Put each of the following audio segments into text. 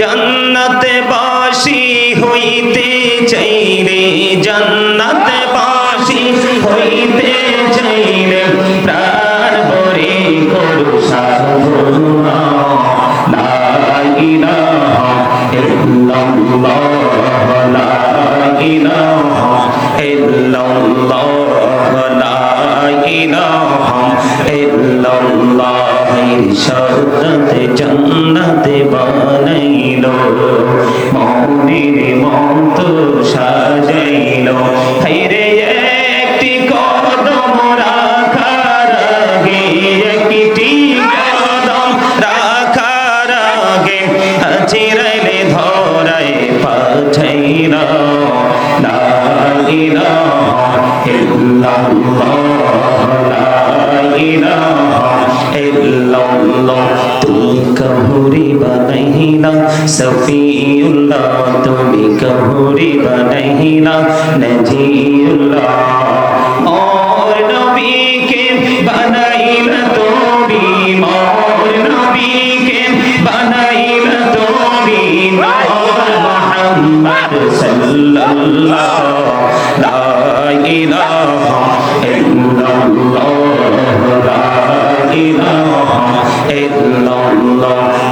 জান্নাতে বাসি হইতে চাই রে জান্নাতে বাসি হইতে চাই রে। প্রাণ ভরে করু সাধনা, লা ইলাহা ইল্লাল্লাহ, লা ইলাহা ইল্লাল্লাহ, লা ইলাহা ইল্লাল্লাহ ইরশাদতে জান্নাতে বানাইল মনের মত সাজাইল। হাইরে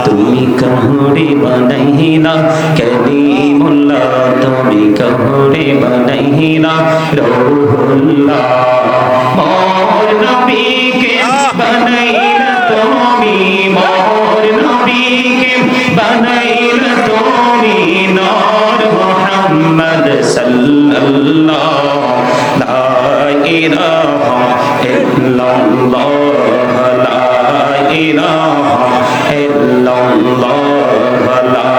তুমি কহুরি বানাইলা কলিমুল্লাহ তুমি কহুরি বানাইলা রূহুল্লাহ মোর নবী নবীকে বানাইলা তুমি, মোর নবী নবীকে বানাইলা তুমি, নূর মুহাম্মদ সাল্লাল্লাহ ইলাহা ইল্লাল্লাহ লা ইলাহা ইল্লাল্লাহ লা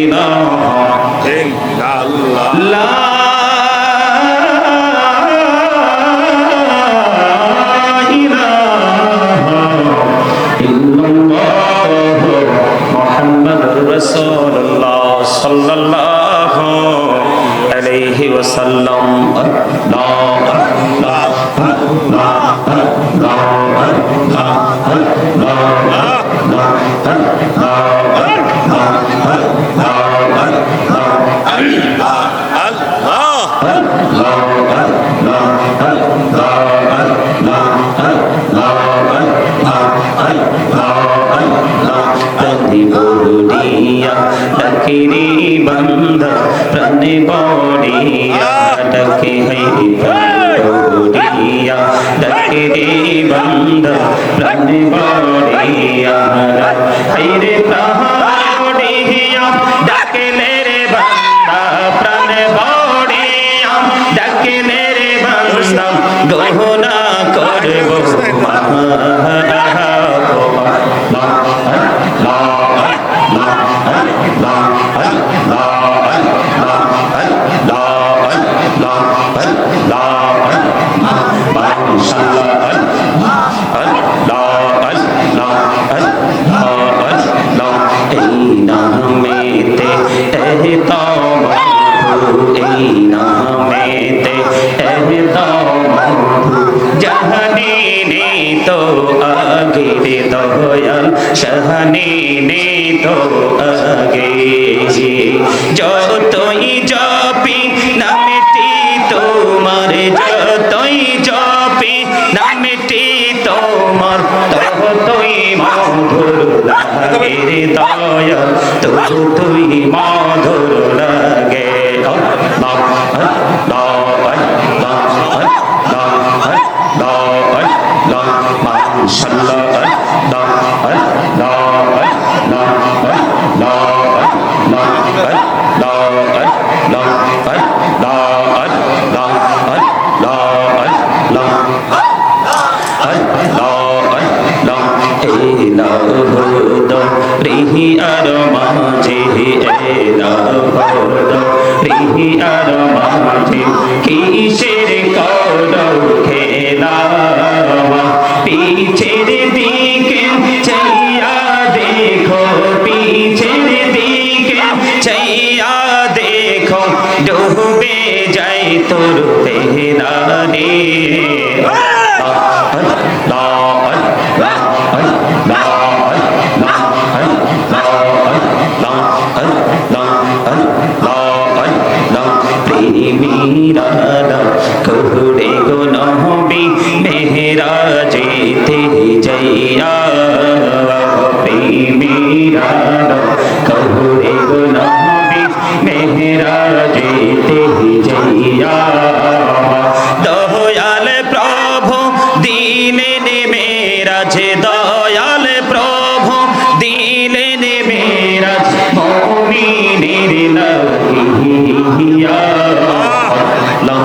ইলাহা লা ইল্লাল্লাহ রাসূলুল্লাহ সাল্লাল্লাহু আলাইহি ওয়াসাল্লাম বড়িয়া ডাকিরি বন্ধ, প্রাণে বড়িয়া ডাকে হাইরি বড়িয়া ডাকিরি বন্ধ, প্রাণে বড়িয়া হাইরে প্রাণিয়া ডাকলে রে বন্দা প্রাণে বড়িয়া ডাকলে রে বন্দা গহনা করব এই যাইয়া প্রেমীরা কহুরে গো নহবি মেহরা যেতে যাইয়া দয়াল প্রভু দিলে নেমে রাজে। দয়াল প্রভু দিলে নেমে রাজ। মমিনের লাগিয়া লা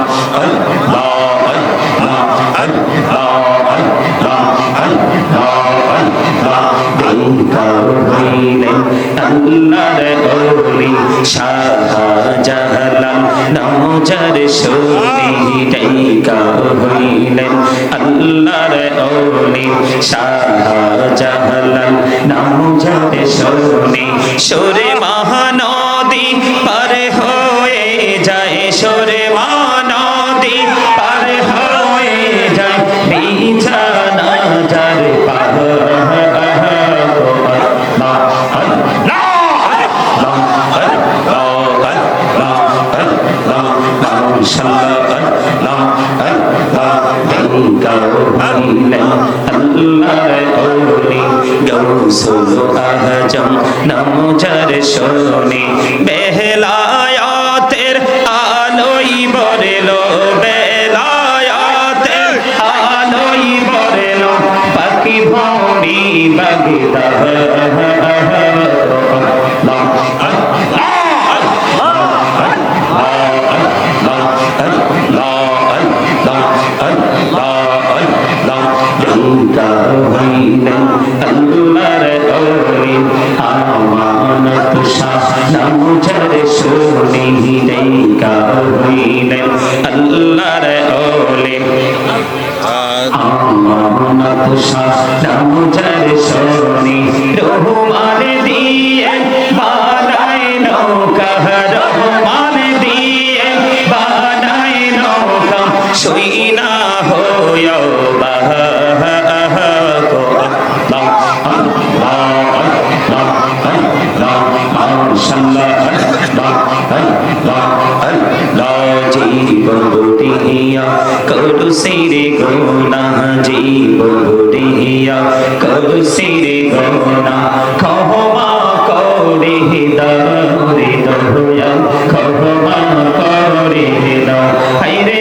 লা শাহজালাল নজর শুনি ডাইকা হইলেন আল্লাহর শাহজালাল নজর শুনি সুরে মহানদী নমজার শোনে। করু সিরে গোনা জীব বুড়িয়া করু সিরে গোনা ক্ষমা করে দরে দয়া ক্ষমা করে দাও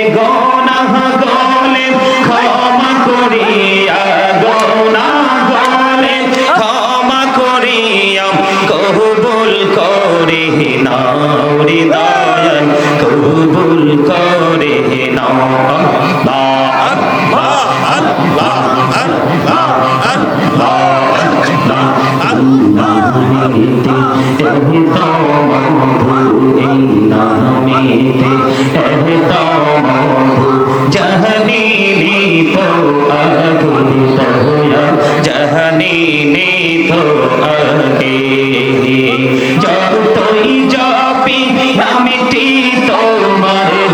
যতই জপি নামিটি তোমার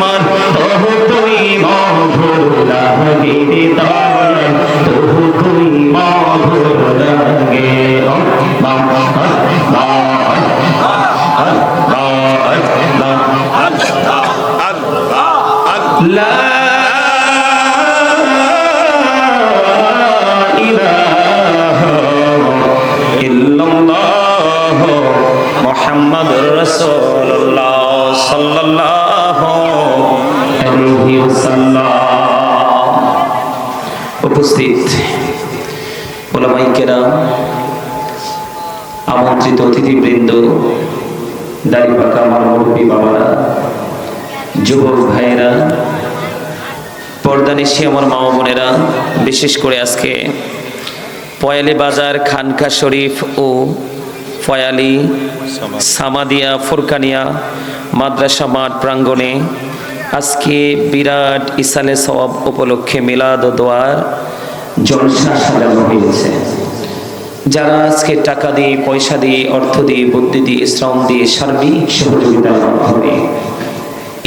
তোমার তবু তুই মধুর লাগে দয়াল তবু তুই মধুর লাগে বাম লা ইলাহা ইল্লাল্লাহ মুহাম্মাদুর রাসূলুল্লাহ উপস্থিত ওলামাই কেরাম, আমন্ত্রিত অতিথিবৃন্দ দাড়ি পাকা মুরব্বী বাবারা, যুবক ভাইয়েরা পর্দানিশি আমার মা বোনেরা, বিশেষ করে আজকে পয়ালি বাজার, খানকা শরীফ ও ফয়ালি সামাদিয়া ফুরকানিয়া মাদ্রাসা মাঠ প্রাঙ্গণে আজকে বিরাট ইসালে সওয়াব উপলক্ষে মিলাদ দোয়ার জলসা সাজানো হয়েছে। যারা আজকে টাকা দিয়ে পয়সা দিয়ে অর্থ দিয়ে বুদ্ধি দিয়ে শ্রম দিয়ে সার্বিক সহযোগিতার মাধ্যমে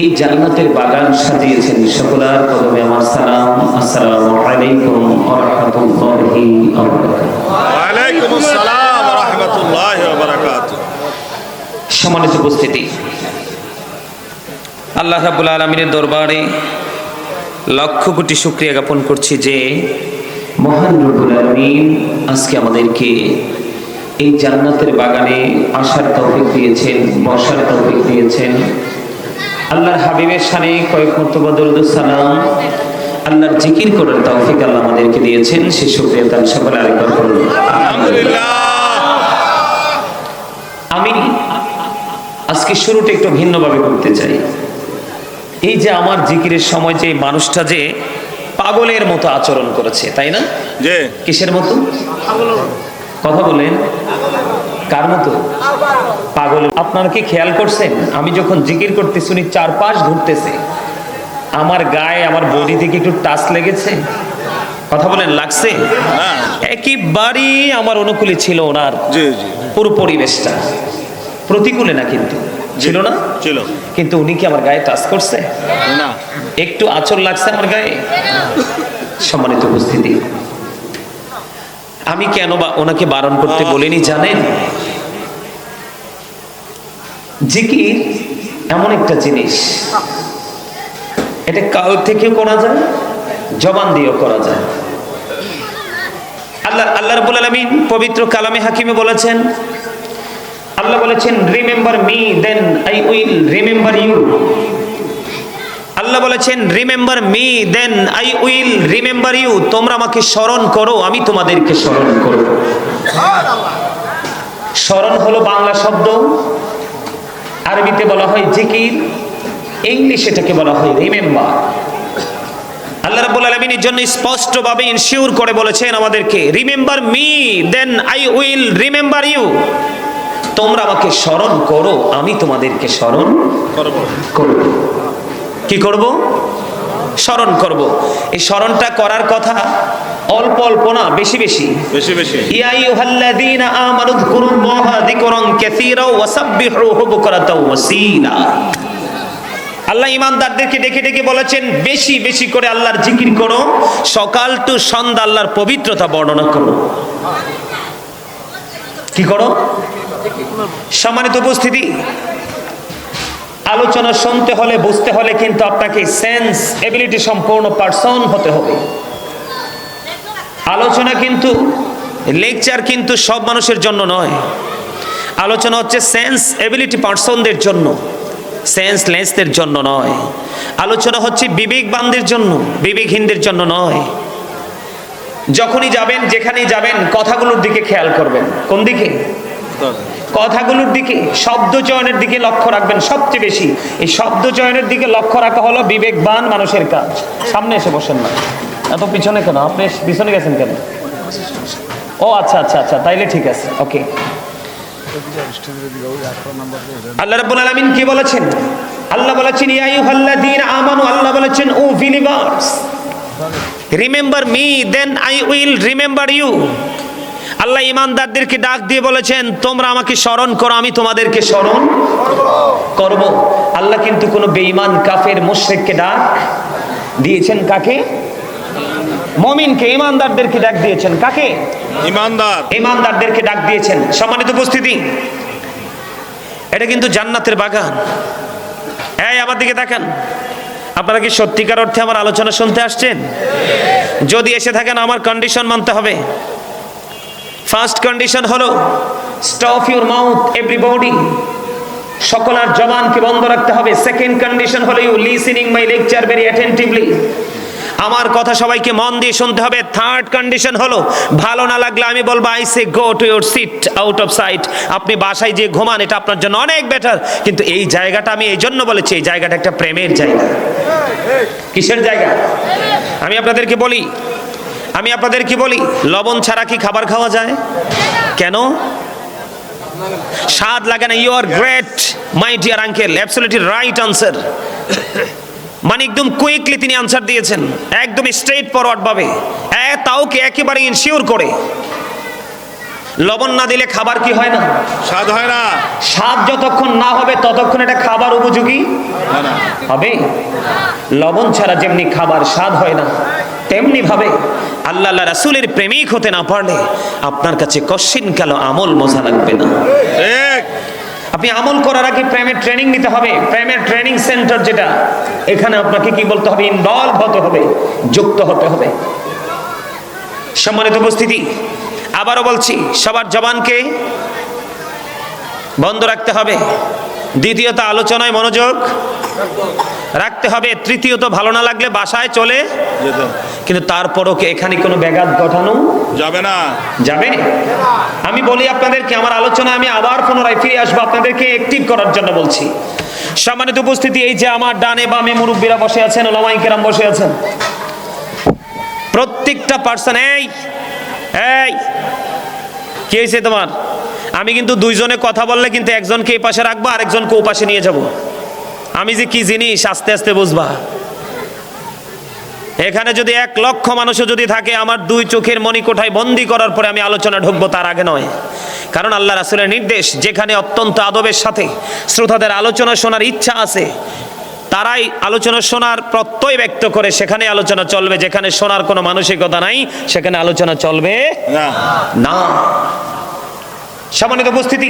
এই জান্নাতের বাগান সাজিয়েছেন সকলার কদমে আমার সালাম। আসসালামু আলাইকুম ওয়া রাহমাতুল্লাহি ওয়া বারাকাতুহু। ওয়ালাইকুম আসসালাম রহমতুল্লাহ বারাকাত সম্মানিত উপস্থিতি আল্লাহ রাবুল আলমিনের দরবারে লক্ষ কোটি শুক্রিয়া জ্ঞাপন করছি যে মহান রবুল আলমিন আজকে আমাদেরকে এই জান্নাতের বাগানে আসার তৌফিক দিয়েছেন, বসার তৌফিক দিয়েছেন। আল্লাহর হাবিবের সানে কয়েক সালাম, আল্লাহর জিকির করার তৌফিক আল্লাহ আমাদেরকে দিয়েছেন। সে শুক্রিয়া তার সকলে আরেকবার করুন আমি আজকে শুরুটা একটু ভিন্নভাবে করতে চাই। এই যে আমার জিকিরের সময় যে মানুষটা যে পাগলের মতো আচরণ করেছে তাই না? যে কিসের মতো? কথা বলেন। কার মতো? পাগল। আপনারা কি খেয়াল করছেন? আমি যখন জিকির করতেছি উনি চারপাশ ঘুরতেছে। আমার গায়ে আমার বডি থেকে একটু টাচ লেগেছে। কথা বলেন লাগছে? হ্যাঁ। একেবারেই আমার অনুকূলে ছিল ওনার পুরো পরিবেশটা। প্রতিকূলে না কিন্তু। ছিল না? ছিল। কিন্তু উনি কি আমার গায়ে টাচ করছে? না। একটু আচর লাগছে আমার গায়ে? সম্মানিত উপস্থিতি। আমি কেন বা ওনাকে বারণ করতে বলিনি জানেন? জিকির এমন একটা জিনিস। এটা কাল থেকেও করা যায় জবান দিয়েও করা যায়। আল্লাহ আল্লাহ রাব্বুল আলামিন পবিত্র কালামে হাকিমে বলেছেন আল্লাহ বলেছেন remember me then I will remember you আল্লাহ বলেছেন remember me then I will remember you তোমরা আমাকে স্মরণ করো, আমি তোমাদেরকে স্মরণ করব। স্মরণ হলো বাংলা শব্দ। আরবিতে বলা হয় জিকির, ইংলিশে এটাকে বলা হয় রিমেম্বার। আল্লাহ রাব্বুল আলামিনের জন্য স্পষ্টভাবে ইনশিওর করে বলেছেন আমাদেরকে remember me then I will remember you তোমরা আমাকে স্মরণ করো আমি তোমাদেরকে স্মরণ করব। করব। কি করব? স্মরণ করব। এই স্মরণটা করার কথা অল্প অল্প না বেশি বেশি। বেশি বেশি। ইয়া আইয়ুহাল্লাযীনা আমানু যকুরুল্লাহা যিকরান কাসীরা ওয়া সাব্বিহুহু বুকরাতাও ওয়াসীলা আল্লাহ ইমানদারদেরকে ডেকে ডেকে বলেছেন বেশি বেশি করে আল্লাহর জিকির করো সকাল টু সন্ধ্যা আল্লাহর পবিত্রতা বর্ণনা করো। কি করো? সম্মানিত উপস্থিতি, আলোচনা শুনতে হলে, বুঝতে হলে কিন্তু আপনাকে সেন্স এবিলিটি সম্পূর্ণ পার্সন হতে হবে। আলোচনা কিন্তু লেকচার কিন্তু সব মানুষের জন্য নয়। আলোচনা হচ্ছে সেন্স এবিলিটি পার্সনদের জন্য সেন্সলেসদের জন্য নয়। আলোচনা হচ্ছে বিবেকবানদের জন্য, বিবেকহীনদের জন্য নয়। যখনই যাবেন, যেখানেই যাবেন, কথাগুলোর দিকে খেয়াল করবেন। কোন দিকে? কথাগুলোর দিকে, শব্দ চয়নের দিকে লক্ষ্য রাখবেন সবচেয়ে বেশি। এই শব্দ চয়নের দিকে লক্ষ্য রাখা হলো বিবেকবান মানুষের কাজ। সামনে এসে বসেন না। এত পিছনে কেন? আপনি পিছনে গেছেন কেন? ও আচ্ছা আচ্ছা আচ্ছা তাইলে ঠিক আছে। ওকে। আল্লাহ রাব্বুল আলামিন কি বলেছেন? আল্লাহ বলেছেন, ইয়া আইয়ুহাল্লাযীনা আমানু আল্লাহ বলেছেন, O believers remember me then I will remember you আল্লাহ ইমানদারদেরকে ডাক দিয়ে বলেছেন তোমরা আমাকে স্মরণ করো আমি তোমাদেরকে স্মরণ করব। আল্লাহ কিন্তু কোনো বেঈমান কাফের মুশরিককে ডাক দিয়েছেন কাকে? মমিনকে ইমানদারদেরকে ডাক দিয়েছেন কাকে? ইমানদার। ইমানদারদেরকে ডাক দিয়েছেন। সম্মানিত উপস্থিতি এটা কিন্তু জান্নাতের বাগান। এই আমার দিকে তাকান। আপনারা কি সত্যিকার অর্থে আমার আলোচনা শুনতে আসছেন? যদি এসে থাকেন আমার কন্ডিশন মানতে হবে। ফার্স্ট কন্ডিশন হলো স্টপ ইউর মাউথ এভরিবডি সকল আর জবানকে বন্ধ রাখতে হবে। সেকেন্ড কন্ডিশন হলো you listening my lecture very attentively আমার কথা সবাইকে মন দিয়ে শুনতে হবে। থার্ড কন্ডিশন হলো, ভালো না লাগলে আমি বলব I say go to your seat out of sight আপনি বাসায় যে ঘুমান, এটা আপনার জন্য অনেক বেটার কিন্তু এই জায়গাটা আমি এই জন্য বলেছি, এই জায়গাটা একটা প্রেমের জায়গা। কিসের জায়গা? আমি আপনাদেরকে বলি আমি আপনাদের কি বলি? লবণ ছাড়া কি খাবার খাওয়া যায়? কেন? স্বাদ লাগে না। You are great my dear uncle absolutely right answer মানে একদম কুইকলি তিনি আনসার দিয়েছেন। একদম স্ট্রেট ফরওয়ার্ড ভাবে। এ, তাও কি একেবারে ইনশিওর করে? লবণ না দিলে খাবার কি হয় না? স্বাদ হয় না। স্বাদ যতক্ষণ না হবে ততক্ষণ এটা খাবার উপযোগী? হবে? লবণ ছাড়া যেমনি খাবার স্বাদ হয় না তেমনি ভাবে আল্লাহ রাসূলের প্রেমিক হতে না পারলে আপনার কাছে কশিন কালো আমল মজা লাগবে না। আপনি আমল করার আগে প্রেমের ট্রেনিং নিতে হবে। প্রেমের ট্রেনিং সেন্টার যেটা এখানে আপনাকে কি বলতে হবে? ইনভলভ হতে হবে যুক্ত হতে হবে। সম্মানিত উপস্থিতি আবারও বলছি সবার জবানকে বন্ধ রাখতে হবে। দ্বিতীয়ত আলোচনায় মনোযোগ রাখতে হবে। তৃতীয়ত ভালো না লাগলে বাসায় চলে কিন্তু তারপরও কি এখানে কোনো ব্যাঘাত ঘটানো? যাবে না। যাবে? আমি বলি আপনাদেরকে আমার আলোচনা আমি আবার পুনরায় ফিরে আসব আপনাদেরকে অ্যাক্টিভ করার জন্য বলছি। সম্মানিত উপস্থিতি এই যে আমার ডানে বামে মুরব্বীরা বসে আছেন ওলামাই কেরাম বসে আছেন। প্রত্যেকটা পার্সন এই এই কি হয়েছে তোমার? আমি কিন্তু দুইজনে কথা বললে কিন্তু একজনকে এই পাশে রাখব, আরেকজনকে ও পাশে নিয়ে যাব। আমি যে কি জিনিস, আস্তে আস্তে বুঝবা। এখানে যদি এক লক্ষ মানুষও যদি থাকে, আমার দুই চোখের মণিকোঠায় বন্দি করার পরে আমি আলোচনা ঢুকবো তার আগে নয়। কারণ আল্লাহ রাসুলের নির্দেশ, যেখানে অত্যন্ত আদবের সাথে শ্রোতাদের আলোচনা শোনার ইচ্ছা আছে তারাই আলোচনা শোনার প্রত্যয় ব্যক্ত করে সেখানে আলোচনা চলবে যেখানে শোনার কোনো মানসিকতা নাই সেখানে আলোচনা চলবে না। সম্মানিত উপস্থিতি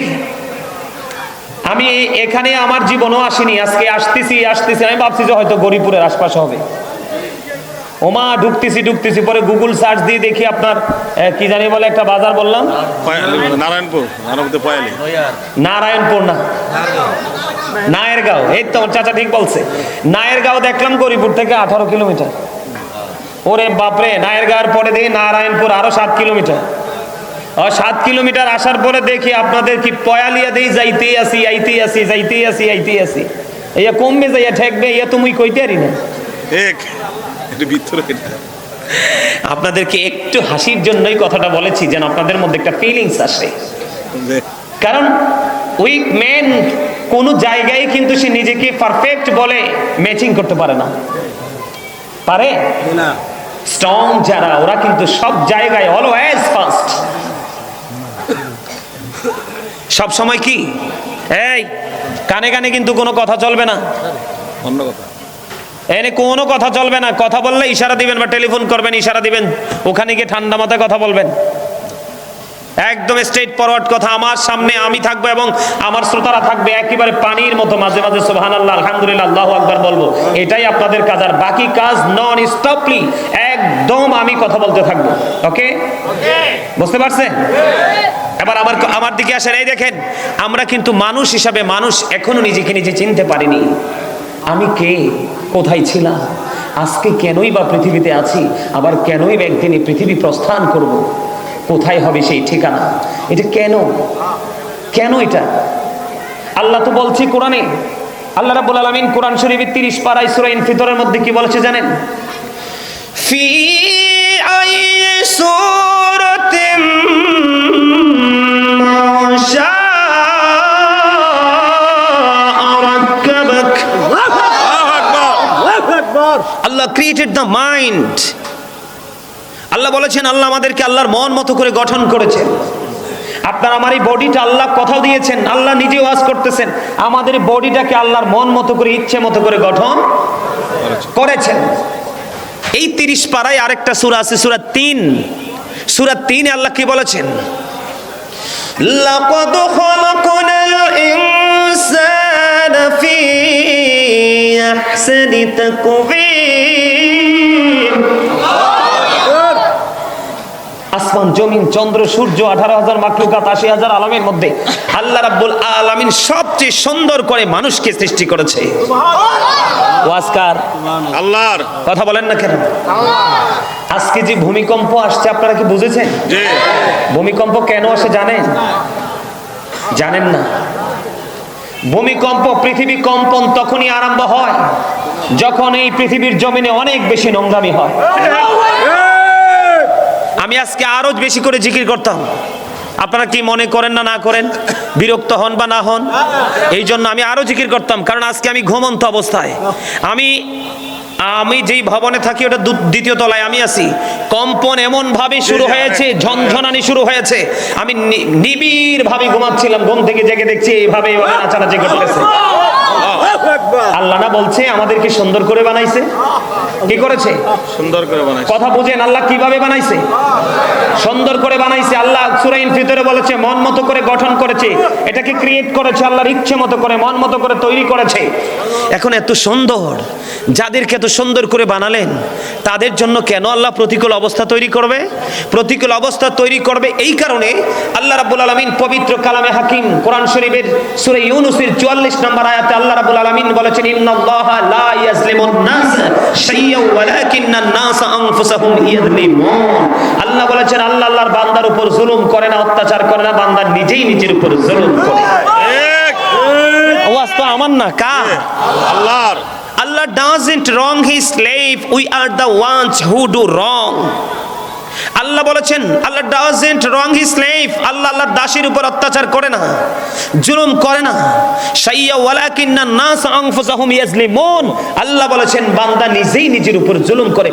আমি এখানে আমার জীবনও আসিনি আজকে আসতেছি আসতেছি আমি ভাবছি যে হয়তো গরিপুরের আশপাশে হবে। ওমা ঢুকতেছি ঢুকতেছি পরে গুগল সার্চ দিয়ে দেখি আপনার কি জানি বলে একটা বাজার বললাম। নারায়ণপুর নারায়ণপুর না। নায়েরগাঁও এই তো চাচা ঠিক বলছে। নায়েরগাঁও দেখলাম গরিপুর থেকে আঠারো কিলোমিটার। ওরে বাপরে নায়েরগাঁওয়ের পরে দেখি নারায়ণপুর আরও সাত কিলোমিটার। আর সাত কিলোমিটার আসার পরে দেখি আপনাদের কি পয়ালিয়া দিয়ে যাইতেই আসি আইতেই আসি যাইতেই আসি আইতেই আসি। ইয়া কমবে যাইয়া ঠেকবে ইয়া তুমি কইতে পারি না। ঠিক একটু ভিতরে আপনাদেরকে একটু হাসির জন্যই কথাটা বলেছি যেন আপনাদের মধ্যে একটা ফিলিংস আসে। কারণ উইক ম্যান কোনো জায়গায় কিন্তু সে নিজেকে পারফেক্ট বলে ম্যাচিং করতে পারে না। পারে? স্ট্রং যারা ওরা কিন্তু সব জায়গায় অলওয়েজ ফার্স্ট সব সময় কি? এই কানে কানে কিন্তু কোনো কথা চলবে না। অন্য কথা। এনে কোনো কথা চলবে না। কথা বললে ইশারা দিবেন বা টেলিফোন করবেন ইশারা দিবেন। ওখানে গিয়ে ঠান্ডা মাথায় কথা বলবেন। একদম স্ট্রেট ফরওয়ার্ড কথা। আমার সামনে আমি থাকব এবং আমার শ্রোতারা থাকবে একেবারে পানির মতো মাঝে মাঝে সুবহান আল্লাহ আলহামদুলিল্লাহ আকবার বলব। এটাই আপনাদের কাজ। আর বাকি কাজ নন স্টপলি একদম আমি কথা বলতে থাকব। ওকে বুঝতে পারছেন? এবার আমার আমার দিকে আসেন। এই দেখেন, আমরা কিন্তু মানুষ হিসাবে মানুষ এখনও নিজেকে নিজে চিনতে পারিনি। আমি কে? কোথায় ছিলাম? আজকে কেনই বা পৃথিবীতে আছি? আবার কেনই একদিন এই পৃথিবী প্রস্থান করব? কোথায় হবে সেই ঠিকানা? এটা কেন? কেন এটা? আল্লাহ তো বলছি কোরআনে আল্লাহ রাব্বুল আলামিন কোরআন শরীফের 30 পারায় সূরা ইনফিতরের মধ্যে কি বলেছে জানেন? ফি আই সূরাতিন মা শাআ রাক্কাবাক আল্লাহু আকবার আল্লাহ ক্রিয়েটেড দ্য মাইন্ড আল্লাহ বলেছেন আল্লাহ আমাদেরকে আল্লাহর মন মতো করে গঠন করেছেন আপনার আমার এই বডিটা আল্লাহ কথা দিয়েছেন আল্লাহ নিজে ওয়াজ করতেছেন আমাদের বডিটাকে আল্লাহর মন মতো করে ইচ্ছে মতো করে গঠন করেছেন এই তিরিশ পাড়ায় আরেকটা সুরা আছে সুরা তিন সুরা তিনে আল্লাহ কি বলেছেন لقد خلقنا الإنسان في أحسن تقويم আসমান জমিন চন্দ্র সূর্য আঠারো হাজার মাকলুকাত আশি হাজার আলামের মধ্যে আল্লাহ রাব্বুল আলামিন সবচেয়ে সুন্দর করে মানুষকে সৃষ্টি করেছে। ওয়াজকার আল্লাহর। কথা বলেন না কেন? আজকে যে ভূমিকম্প আসছে আপনারা কি বুঝেছেন? ভূমিকম্প কেন আসে জানেন? জানেন না। ভূমিকম্প পৃথিবী কম্পন তখনই আরম্ভ হয় যখন এই পৃথিবীর জমিনে অনেক বেশি নোংরামি হয়। আমি আজকে আরও বেশি করে জিকির করতাম। আপনারা কি মনে করেন না না করেন? বিরক্ত হন বা না হন? এই জন্য আমি আরও জিকির করতাম, কারণ আজকে আমি ঘুমন্ত অবস্থায়। আমি আমি যেই ভবনে থাকি, ওটা দ্বিতীয় তলায় আমি আছি। কম্পন এমন ভাবে শুরু হয়েছে, ঝনঝনানি শুরু হয়েছে। আমি নিবিড় ভাবে ঘুমাচ্ছিলাম, ঘুম থেকে জেগে দেখছি এইভাবে এইভাবে নাচানাচি করতেছে। আল্লাহ না বলছে আমাদেরকে সুন্দর করে বানাইছে? কি করেছে? সুন্দর করে বানাইছে। কথা বুঝেন আল্লাহ কীভাবে বানাইছে? সুন্দর করে বানাইছে। আল্লাহ সুরাইন ভিতরে বলেছে মন মতো করে গঠন করেছে। এটাকে ক্রিয়েট করেছে আল্লাহর ইচ্ছে মতো করে মন মতো করে তৈরি করেছে। এখন এত সুন্দর যাদেরকে এত সুন্দর করে বানালেন তাদের জন্য কেন আল্লাহ প্রতিকূল অবস্থা তৈরি করবে? প্রতিকূল অবস্থা তৈরি করবে এই কারণে আল্লাহ রাব্বুল আলামিন পবিত্র কালামে হাকিম কোরআন শরীফের সূরা ইউনুসের চুয়াল্লিশ নম্বর আয়াতে আল্লাহ রাব্বুল আলামিন বলেছেন ইন্নাল্লাহা লা ইয়াজলিমুন নাস শাইয়্যা ওয়ালাকিন্নান নাস আনফুসাহুম ইয়াজলিমুন আল্লাহ বলেছেন আল্লাহ আল্লাহর বান্দার উপর জুলুম করে না অত্যাচার করে না বান্দা নিজেই নিজের উপর জুলুম করে। ঠিক ওয়াজ তো আমার না কার? আল্লাহর। Allah doesn't wrong his slave we are the ones who do wrong Allah বলেছেন, Allah doesn't wrong he slave আল্লাহ আল্লাহর দাসীর উপর অত্যাচার করে না, জুলুম করে না। সাইয়া ওয়ালাকিন্না নাস আনফুসাহুম ইয়াজলিমুন। আল্লাহ বলেছেন, বান্দা নিজেই নিজের উপর জুলুম করে।